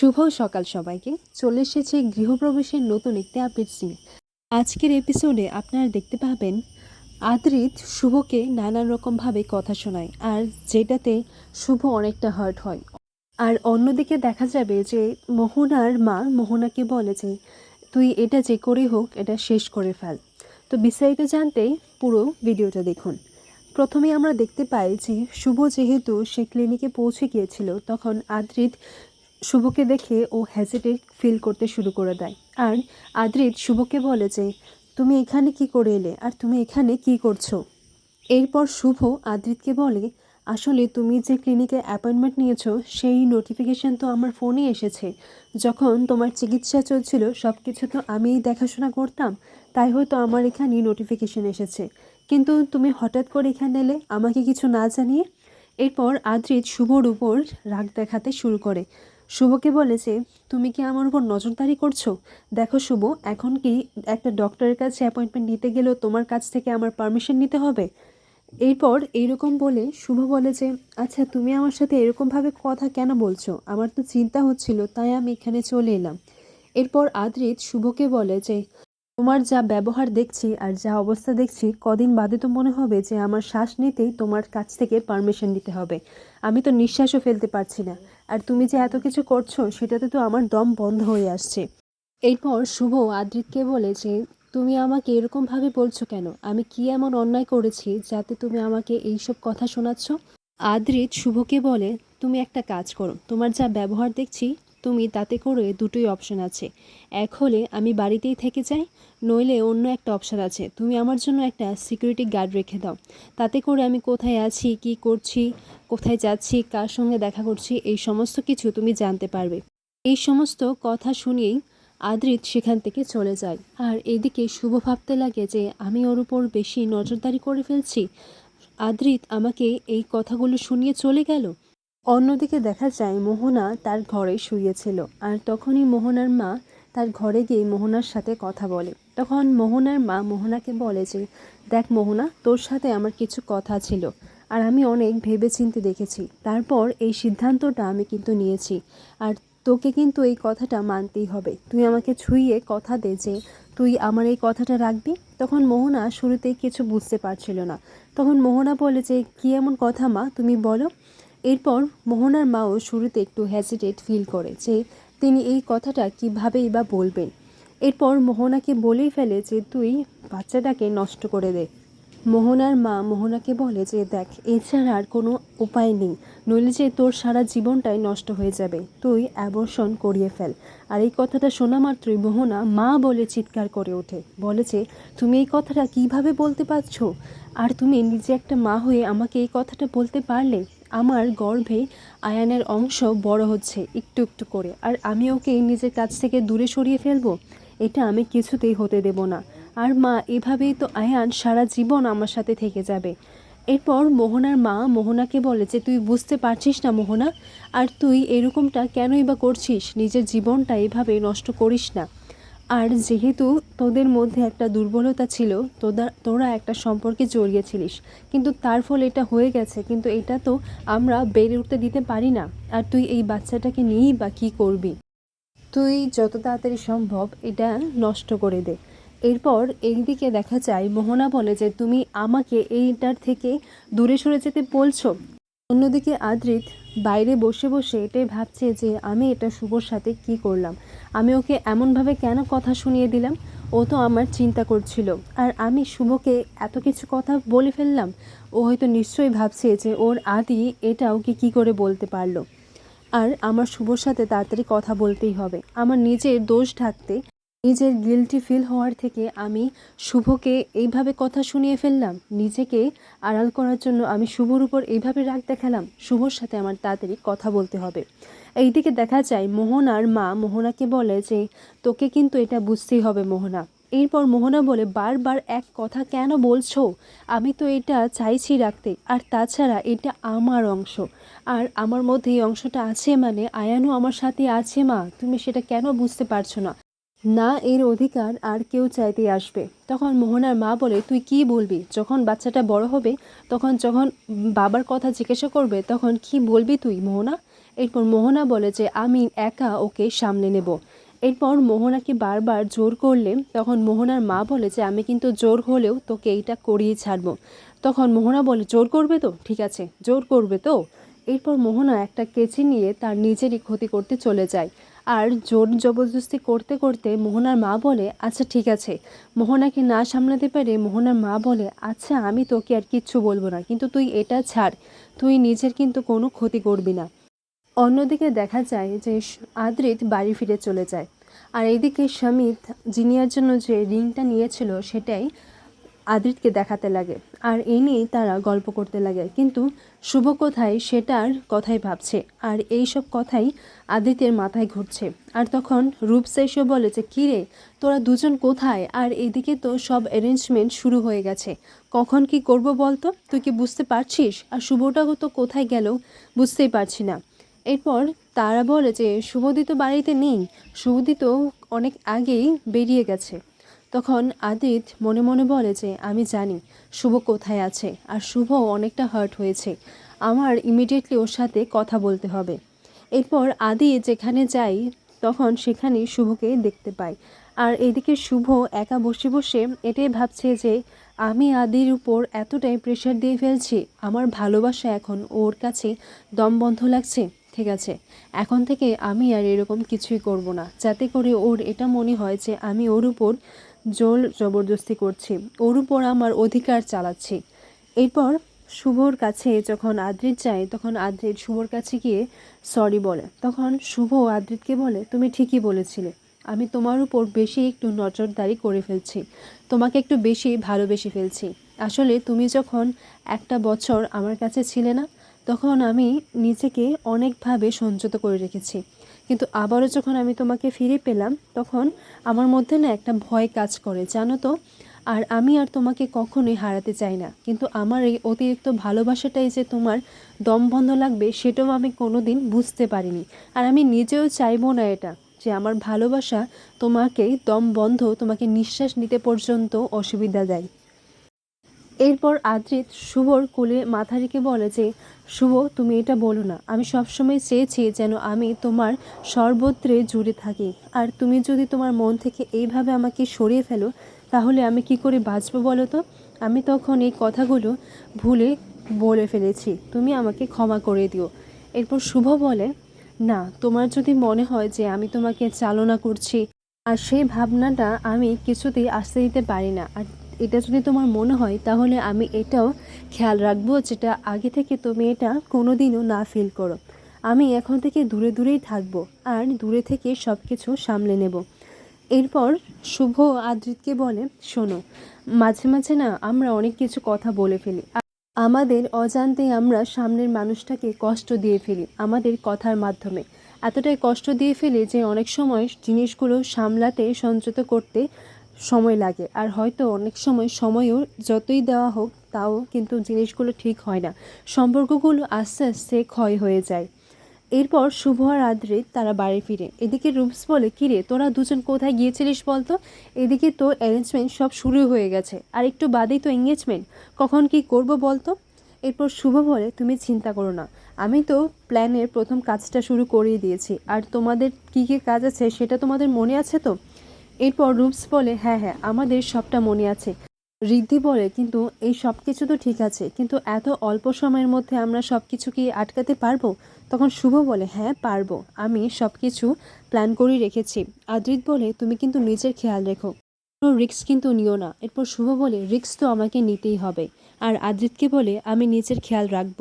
শুভ সকাল সবাইকে। চলে এসেছে গৃহপ্রবেশের নতুন একটি আপডেট নিয়ে। আজকের এপিসোডে আপনারা দেখতে পাবেন আদ্রিত শুভকে নানান রকমভাবে কথা শোনায়, আর যেটাতে শুভ অনেকটা হার্ট হয়। আর অন্যদিকে দেখা যাবে যে মোহনার মা মোহনাকে বলে যে, তুই এটা যে করে হোক, এটা শেষ করে ফেল। তো বিস্তারিত জানতে পুরো ভিডিওটা দেখুন। প্রথমে আমরা দেখতে পাই যে শুভ যেহেতু সে ক্লিনিকে পৌঁছে গিয়েছিল, তখন আদ্রিত শুভকে দেখে ও হ্যাজিটেট ফিল করতে শুরু করে দেয়। আর আদ্রিত শুভকে বলে যে, তুমি এখানে কি করে এলে? আর তুমি এখানে কি করছ? এরপর শুভ আদ্রিতকে বলে, আসলে তুমি যে ক্লিনিকে অ্যাপয়েন্টমেন্ট নিয়েছো, সেই নোটিফিকেশান তো আমার ফোনে এসেছে। যখন তোমার চিকিৎসা চলছিল সব কিছু তো আমিই দেখাশোনা করতাম, তাই হয়তো আমার এখানে নোটিফিকেশান এসেছে। কিন্তু তুমি হঠাৎ করে এখানে এলে, আমাকে কিছু না জানিয়ে? এরপর আদ্রিত শুভর উপর রাগ দেখাতে শুরু করে। শুভকে বলেছে, তুমি কি আমার উপর নজরদারি করছ? দেখো শুভ, এখন কি একটা ডক্টরের কাছে অ্যাপয়েন্টমেন্ট নিতে গেলেও তোমার কাছ থেকে আমার পারমিশন নিতে হবে? এরপর এইরকম বলে শুভ বলে যে আচ্ছা তুমি আমার সাথে এরকমভাবে কথা কেন বলছো? আমার তো চিন্তা হচ্ছিল, তাই আমি এখানে চলে এলাম। এরপর আদ্রিত শুভকে বলে যে তোমার যা ব্যবহার দেখছি আর যা অবস্থা দেখছি, কদিন বাদে তো মনে হবে যে আমার শ্বাস নিতেই তোমার কাছ থেকে পারমিশন নিতে হবে। আমি তো নিঃশ্বাসও ফেলতে পারছি না। আর তুমি যে এত কিছু করছ, সেটাতে তো আমার দম বন্ধ হয়ে আসছে। এরপর শুভ আদ্রিতকে বলে যে, তুমি আমাকে এরকমভাবে বলছো কেন? আমি কি এমন অন্যায় করেছি যাতে তুমি আমাকে এইসব কথা শোনাচ্ছ? আদ্রিত শুভকে বলে, তুমি একটা কাজ করো। তোমার যা ব্যবহার দেখছি তুমি তাতে করে দুটোই অপশন আছে। এক হলে আমি বাড়িতেই থেকে যাই, নইলে অন্য একটা অপশন আছে। তুমি আমার জন্য একটা সিকিউরিটি গার্ড রেখে দাও। তাতে করে আমি কোথায় আছি, কি করছি, কোথায় যাচ্ছি, কার সঙ্গে দেখা করছি, এই সমস্ত কিছু তুমি জানতে পারবে। এই সমস্ত কথা শুনিয়েই আদ্রিত সেখান থেকে চলে যায়। আর এদিকে শুভ ভাবতে লাগে যে, আমি ওর উপর বেশি নজরদারি করে ফেলছি? আদ্রিত, আমাকে এই কথাগুলো শুনিয়ে চলে গেল? অন্যদিকে দেখা যায় মোহনা তার ঘরে শুয়েছিল আর তখনই মোহনার মা তার ঘরে গিয়ে মোহনার সাথে কথা বলে। তখন মোহনার মা মোহনাকে বলে যে, দেখ মোহনা, তোর সাথে আমার কিছু কথা ছিল আর আমি অনেক ভেবেচিন্তে দেখেছি। তারপর এই সিদ্ধান্তটা আমি কিন্তু নিয়েছি আর তোকে কিন্তু এই কথাটা মানতেই হবে। তুই আমাকে ছুঁয়ে কথা দে যে, তুই আমার এই কথাটা রাখবি? তখন মোহনা শুরুতেই কিছু বুঝতে পারছিল না। তখন মোহনা বলে যে, কী এমন কথা মা? তুমি বলো। এরপর মোহনার মাও শুরুতে একটু হ্যাজিটেট ফিল করে যে তিনি এই কথাটা কীভাবেই বা বলবেন। এরপর মোহনাকে বলেই ফেলে যে তুই বাচ্চাটাকে নষ্ট করে দে। মোহনার মা মোহনাকে বলে যে, দেখ এছাড়া আর কোনো উপায় নেই। নইলে যে তোর সারা জীবনটাই নষ্ট হয়ে যাবে। তুই অ্যাবর্ষণ করিয়ে ফেল। আর এই কথাটা শোনা মাত্রই মোহনা মা বলে চিৎকার করে ওঠে। বলে যে, তুমি এই কথাটা কীভাবে বলতে পারছ? আর তুমি নিজে একটা মা হয়ে আমাকে এই কথাটা বলতে পারলে? আমার গর্ভে আয়ানের অংশ বড় হচ্ছে, একটু একটু করে। আর আমি ওকে নিজের কাছ থেকে দূরে সরিয়ে ফেলব? এটা আমি কিছুতেই হতে দেব না। আর মা, এভাবেই তো আয়ান সারা জীবন আমার সাথে থেকে যাবে। এরপর মোহনার মা মোহনাকে বলে যে, তুই বুঝতে পারছিস না মোহনা, আর তুই এরকমটা কেনই বা করছিস? নিজের জীবনটা এভাবে নষ্ট করিস না। আর যেহেতু তোদের মধ্যে একটা দুর্বলতা ছিল, তোদা, তোরা একটা সম্পর্কে জড়িয়েছিলিস কিন্তু তার ফলে এটা হয়ে গেছে, কিন্তু এটা তো আমরা বেড়ে উঠতে দিতে পারি না। আর তুই এই বাচ্চাটাকে নিয়েই বা কী করবি? তুই যত তাড়াতাড়ি সম্ভব এটা নষ্ট করে দে। এরপর এইদিকে দেখা যায়, মোহনা বলে যে, তুমি আমাকে এইটার থেকে দূরে সরে যেতে বলছো? অন্যদিকে আদ্রিত বাইরে বসে বসে এটাই ভাবছে যে আমি এটা শুভর সাথে কি করলাম? আমি ওকে এমনভাবে কেন কথা শুনিয়ে দিলাম? ও তো আমার চিন্তা করছিল। আর আমি শুভকে এত কিছু কথা বলে ফেললাম? ও হয়তো নিশ্চয়ই ভাবছে যে ওর আদি এটা ওকে কী করে বলতে পারল। আর আমার শুভর সাথে তাড়াতাড়ি কথা বলতেই হবে। আমার নিজের দোষ ঢাকতে নিজের গিলটি ফিল হওয়ার থেকে আমি শুভকে এইভাবে কথা শুনিয়ে ফেললাম, নিজেকে আড়াল করার জন্য আমি শুভর উপর এইভাবে রাগ দেখালাম, শুভর সাথে আমার তাড়াতাড়ি কথা বলতে হবে। এইদিকে দেখা যায় মোহনার মা মোহনাকে বলে যে, তোকে কিন্তু এটা বুঝতেই হবে মোহনা। এরপর মোহনা বলে, বারবার এক কথা কেন বলছো? আমি তো এটা চাইছি রাখতে। আর তাছাড়া এটা আমার অংশ। আর আমার মধ্যে এই অংশটা আছে মানে আয়ানও আমার সাথে আছে মা। তুমি সেটা কেন বুঝতে পারছ না? না, এর অধিকার আর কেউ চাইতে আসবে। তখন মোহনার মা বলে, তুই কি বলবি? যখন বাচ্চাটা বড় হবে, তখন যখন বাবার কথা জিজ্ঞাসা করবে, তখন কি বলবি তুই, মোহনা? এরপর মোহনা বলে যে, আমি একা ওকে সামলে নেব। এরপর মোহনাকে বারবার জোর করলে, তখন মোহনার মা বলে যে, আমি কিন্তু জোর হলেও তোকে এইটা করিয়ে ছাড়বো। তখন মোহনা বলে, জোর করবে তো? ঠিক আছে, জোর করবে তো? এরপর মোহনা একটা কেচি নিয়ে তার নিজেরই ক্ষতি করতে চলে যায়। আর জোর জবরদস্তি করতে করতে মোহনার মা বলে আচ্ছা ঠিক আছে। মোহনাকে না সামলাতে পারে মোহনার মা বলে আচ্ছা আমি তোকে আর কিচ্ছু বলব না, কিন্তু তুই এটা ছাড়। তুই নিজের কিন্তু কোনো ক্ষতি করবি না। অন্যদিকে দেখা যায় যে আদ্রিত বাড়ি ফিরে চলে যায়। আর এইদিকে সমিত জিনিয়ার জন্য যে রিংটা নিয়েছিল সেটাই আদ্রিতকে দেখাতে লাগে। আর এই নিয়েই তারা গল্প করতে লাগে। কিন্তু শুভ কোথায় সেটার কথাই ভাবছে। আর এই সব কথাই আদিতের মাথায় ঘুরছে। আর তখন রূপসা এসে বলে যে, কী রে, তোরা দুজন কোথায়? আর এদিকে তো সব অ্যারেঞ্জমেন্ট শুরু হয়ে গেছে। কখন কি করব বলতো? তুই কি বুঝতে পারছিস? আর শুভটাও তো কোথায় গেল বুঝতেই পারছি না। এরপর তারা বলে যে, শুভদি তো বাড়িতে নেই। শুভদি তো অনেক আগেই বেরিয়ে গেছে। তখন আদিত মনে মনে বলে যে, আমি জানি, শুভ কোথায় আছে আর শুভ অনেকটা হার্ট হয়েছে। আমার ইমিডিয়েটলি ওর সাথে কথা বলতে হবে। এরপর আদি যেখানে যাই তখন সেখানেই শুভকে দেখতে পাই আর এদিকে শুভ একা বসে বসে এটাই ভাবছে যে, আমি আদির উপর এতটাই প্রেশার দিয়ে ফেলছি, আমার ভালোবাসা এখন ওর কাছে দম বন্ধ লাগছে, ঠিক আছে? এখন থেকে আমি আর এরকম কিছুই করব না। যাতে করে ওর এটা মনে হয় যে, আমি ওর উপর জোর জবরদস্তি করছি। ওর উপর আমার অধিকার চালাচ্ছি। এরপর শুভর কাছে যখন আদ্রিত যায়, তখন আদ্রিত শুভর কাছে গিয়ে সরি বলে। তখন শুভ আদ্রিতকে বলে, তুমি ঠিকই বলেছিলে। আমি তোমার উপর বেশি একটু নজরদারি করে ফেলছি। তোমাকে একটু বেশি ভালোবেসে ফেলছি। আসলে তুমি যখন একটা বছর আমার কাছে ছিলে না, তখন আমি নিজেকে অনেকভাবে সঞ্চত করে রেখেছি। কিন্তু আবারও যখন আমি তোমাকে ফিরে পেলাম, তখন আমার মধ্যে না একটা ভয় কাজ করে, জানো তো? আর আমি আর তোমাকে কখনোই হারাতে চাই না। কিন্তু আমার এই অতিরিক্ত ভালোবাসাটাই যে তোমার দম বন্ধ লাগবে, সেটাও আমি কোনো দিন বুঝতে পারিনি। আর আমি নিজেও চাইব না এটা, যে আমার ভালোবাসা তোমাকে দম বন্ধ তোমাকে নিঃশ্বাস নিতে পর্যন্ত অসুবিধা দেয়। এরপর আদ্রিত শুভর কোলে মাথা রেখে বলে যে, শুভ, তুমি এটা বলো না। আমি সবসময় চেয়েছি যেন আমি তোমার সর্বত্রে জুড়ে থাকি। আর তুমি যদি তোমার মন থেকে এইভাবে আমাকে সরিয়ে ফেলো, তাহলে আমি কি করে বাঁচবো বলো তো? আমি তখন এই কথাগুলো ভুলে বলে ফেলেছি। তুমি আমাকে ক্ষমা করে দিও। এরপর শুভ বলে, না, তোমার যদি মনে হয় যে আমি তোমাকে চালনা করছি, আর সেই ভাবনাটা আমি কিছুতেই আসতে দিতে পারি না, আর এটা যদি তোমার মনে হয়, তাহলে আমি এটাও খেয়াল রাখব যেটা আগে থেকে তুমি এটা কোনোদিনও না ফিল করো। আমি এখন থেকে দূরে দূরেই থাকব আর দূরে থেকে সব কিছু সামলে নেব। এরপর শুভ আদ্রিতকে বলে, শোনো, মাঝে মাঝে না আমরা অনেক কিছু কথা বলে ফেলি। আমাদের অজান্তে আমরা সামনের মানুষটাকে কষ্ট দিয়ে ফেলি আমাদের কথার মাধ্যমে। এতটাই কষ্ট দিয়ে ফেলি যে অনেক সময় জিনিসগুলো সামলাতে সঞ্চত করতে সময় লাগে। আর হয়তো অনেক সময় সময়ও যতই দেওয়া হোক, তাও কিন্তু জিনিসগুলো ঠিক হয় না। সম্পর্কগুলো আস্তে আস্তে ক্ষয় হয়ে যায়। এরপর শুভ আর আদ্রিত তারা বাড়ি ফিরে। এদিকে রূপস বলে, কিরে, তোরা দুজন কোথায় গিয়েছিলিস বলতো? এদিকে তো অ্যারেঞ্জমেন্ট সব শুরু হয়ে গেছে। আর একটু বাদেই তো এঙ্গেজমেন্ট কখন কি করব বলতো? এরপর শুভ বলে, তুমি চিন্তা করো না। আমি তো প্ল্যানের প্রথম কাজটা শুরু করিয়ে দিয়েছি। আর তোমাদের কী কী কাজ আছে সেটা তোমাদের মনে আছে তো? এরপর রূপস বলে হ্যাঁ হ্যাঁ আমাদের সবটা মনে আছে। ঋদ্ধি বলে, কিন্তু এই সব কিছু তো ঠিক আছে, কিন্তু এত অল্প সময়ের মধ্যে আমরা সব কিছু কি আটকাতে পারব? তখন শুভ বলে হ্যাঁ পারব। আমি সব কিছু প্ল্যান করে রেখেছি। আদ্রিত বলে, তুমি কিন্তু নিজের খেয়াল রেখো। কোনো রিস্ক কিন্তু নিও না। এরপর শুভ বলে, রিস্ক তো আমাকে নিতেই হবে। আর আদ্রিতকে বলে, আমি নিজের খেয়াল রাখব।